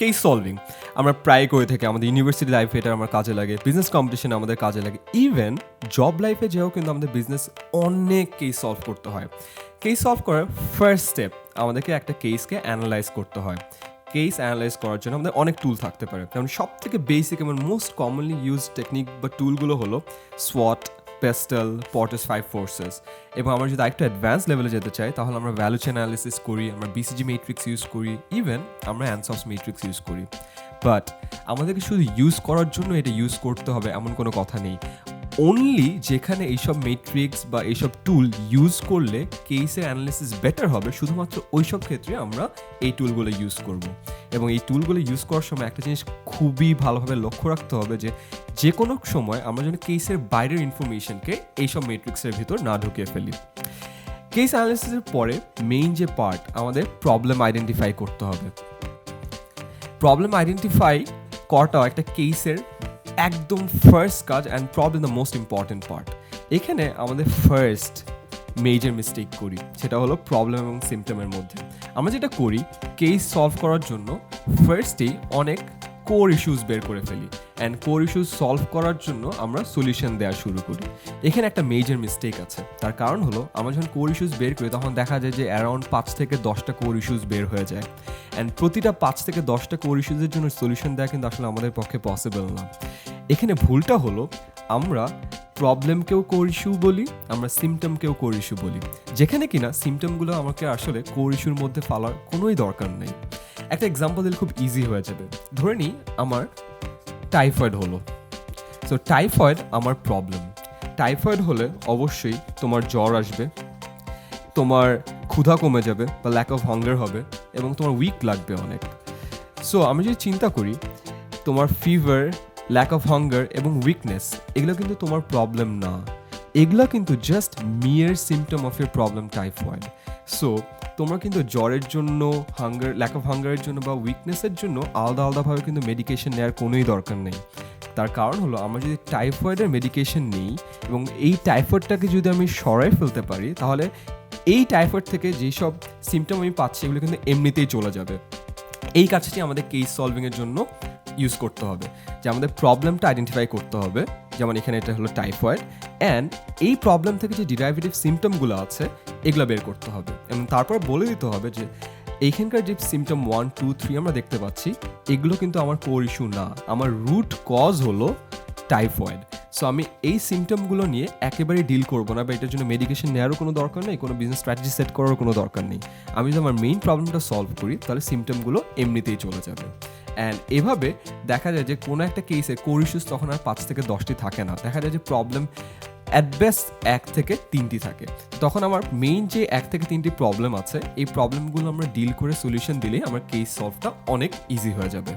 Case solving আমরা প্রায় করে থাকি, আমাদের ইউনিভার্সিটি লাইফে এটা আমার কাজে লাগে বিজনেস কম্পিটিশনে আমাদের কাজে লাগে। ইভেন জব লাইফে যেও কিন্তু আমাদের বিজনেস অনেক কেস সলভ করতে হয়। কেস সলভ করার ফার্স্ট স্টেপ আমাদেরকে একটা কেসকে অ্যানালাইজ করতে হয়। কেস অ্যানালাইজ করার জন্য আমাদের অনেক টুল থাকতে পারে। যেমন সব থেকে বেসিক এবং মোস্ট কমনলি ইউজ টেকনিক বা টুলগুলো হলো সোয়াট পেস্টেল পটেস ফাইভ ফোর্সেস এবং আমরা যদি আরেকটু অ্যাডভান্স লেভেলে যেতে চাই, তাহলে আমরা ভ্যালু চেন অ্যানালিসিস করি, আমরা বিসিজি মেট্রিক্স ইউজ করি ইভেন আমরা অ্যান্সার্স মেট্রিক্স ইউজ করি। বাট আমাদেরকে শুধু ইউজ করার জন্য এটা ইউজ করতে হবে, এমন কোনো কথা নেই। অনলি যেখানে এইসব মেট্রিক্স বা এইসব টুল ইউজ করলে কেসের অ্যানালিসিস বেটার হবে, শুধুমাত্র ওইসব ক্ষেত্রে আমরা এই টুলগুলো ইউজ করব। এবং এই টুলগুলো ইউজ করার সময় একটা জিনিস খুবই ভালোভাবে লক্ষ্য রাখতে হবে যে যে কোনো সময় আমরা যেন কেসের বাইরের ইনফরমেশনকে এইসব মেট্রিক্সের ভিতর না ঢুকিয়ে ফেলি। কেস অ্যানালিসিসের পরে মেইন যে পার্ট আমাদের প্রবলেম আইডেন্টিফাই করতে হবে। প্রবলেম আইডেন্টিফাই করাটাও একটা কেসের একদম ফার্স্ট কাজ and problem the most important part এখানে আমাদের ফার্স্ট মেজর মিস্টেক করি, সেটা হলো প্রবলেম এবং সিমটমের মধ্যে। আমরা যেটা করি কেস সলভ করার জন্য ফার্স্টেই অনেক কোর ইস্যুস বের করে ফেলি অ্যান্ড কোর ইস্যুস সলভ করার জন্য আমরা সলিউশন দেওয়া শুরু করি। এখানে একটা মেজর মিস্টেক আছে। তার কারণ হলো, আমরা যখন কোর ইস্যুস বের করি, তখন দেখা যায় যে অ্যারাউন্ড পাঁচ থেকে দশটা কোর ইস্যুস বের হয়ে যায়। অ্যান্ড প্রতিটা পাঁচ থেকে দশটা কোর ইস্যুসের জন্য সলিউশন দেওয়া কিন্তু আসলে আমাদের পক্ষে পসিবল না। এখানে ভুলটা হলো, আমরা প্রবলেমকেও কোর ইস্যু বলি, আমরা সিমটমকেও কোর ইস্যু বলি। যেখানে কিনা সিমটমগুলো আমাকে আসলে কোর ইস্যুর মধ্যে ফালার কোনোই দরকার নেই। একটা এক্সাম্পল দিলে খুব ইজি হয়ে যাবে। ধরে নিই আমার টাইফয়েড হলো। সো টাইফয়েড আমার প্রবলেম টাইফয়েড হলে অবশ্যই তোমার জ্বর আসবে, তোমার ক্ষুধা কমে যাবে বা ল্যাক অফ হাঙ্গার হবে এবং তোমার উইক লাগবে অনেক। সো আমি যদি চিন্তা করি, তোমার ফিভার ল্যাক অফ হাঙ্গার এবং উইকনেস এগুলো কিন্তু তোমার প্রবলেম না। এগুলো কিন্তু just mere symptom of your problem typhoid so তোমরা কিন্তু জ্বরের জন্য হাঙ্গার ল্যাক অফ হাঙ্গারের জন্য বা উইকনেসের জন্য আলাদা আলাদাভাবে কিন্তু মেডিকেশন নেওয়ার কোনোই দরকার নেই। তার কারণ হলো, আমরা যদি টাইফয়েডের মেডিকেশন নিই এবং এই টাইফয়েডটাকে যদি আমি সরাই ফেলতে পারি, তাহলে এই টাইফয়েড থেকে যেসব সিমটম আমি পাচ্ছি, এগুলো কিন্তু এমনিতেই চলে যাবে। এই কাজটি আমাদের কেস সলভিংয়ের জন্য ইউজ করতে হবে। যে আমাদের প্রবলেমটা আইডেন্টিফাই করতে হবে। যেমন এখানে এটা হলো টাইফয়েড অ্যান্ড এই প্রবলেম থেকে যে ডিরাইভেটিভ সিমটমগুলো আছে, এগুলো বের করতে হবে। এবং তারপর বলে দিতে হবে যে এইখানকার যে সিমটম ওয়ান টু থ্রি আমরা দেখতে পাচ্ছি, এগুলো কিন্তু আমার কোর ইস্যু না। আমার রুট কজ হলো টাইফয়েড সো আমি এই সিমটমগুলো নিয়ে একেবারে ডিল করব না, বা এটার জন্য মেডিকেশন নেওয়ারও কোনো দরকার নেই, কোনো বিজনেস স্ট্র্যাটেজি সেট করারও কোনো দরকার নেই। আমি যদি আমার মেইন প্রবলেমটা সলভ করি, তাহলে সিমটমগুলো এমনিতেই চলে যাবে। অ্যান্ড এভাবে দেখা যায় যে কোনো একটা কেসে কোর ইস্যুস তখন আর পাঁচ থেকে দশটি থাকে না। দেখা যায় যে প্রবলেম অ্যাট বেস্ট এক থেকে তিনটি থাকে। তখন আমার মেইন যে এক থেকে তিনটি প্রবলেম আছে, এই প্রবলেমগুলো আমরা ডিল করে সলিউশন দিলেই আমার কেস সলভটা অনেক ইজি হয়ে যাবে।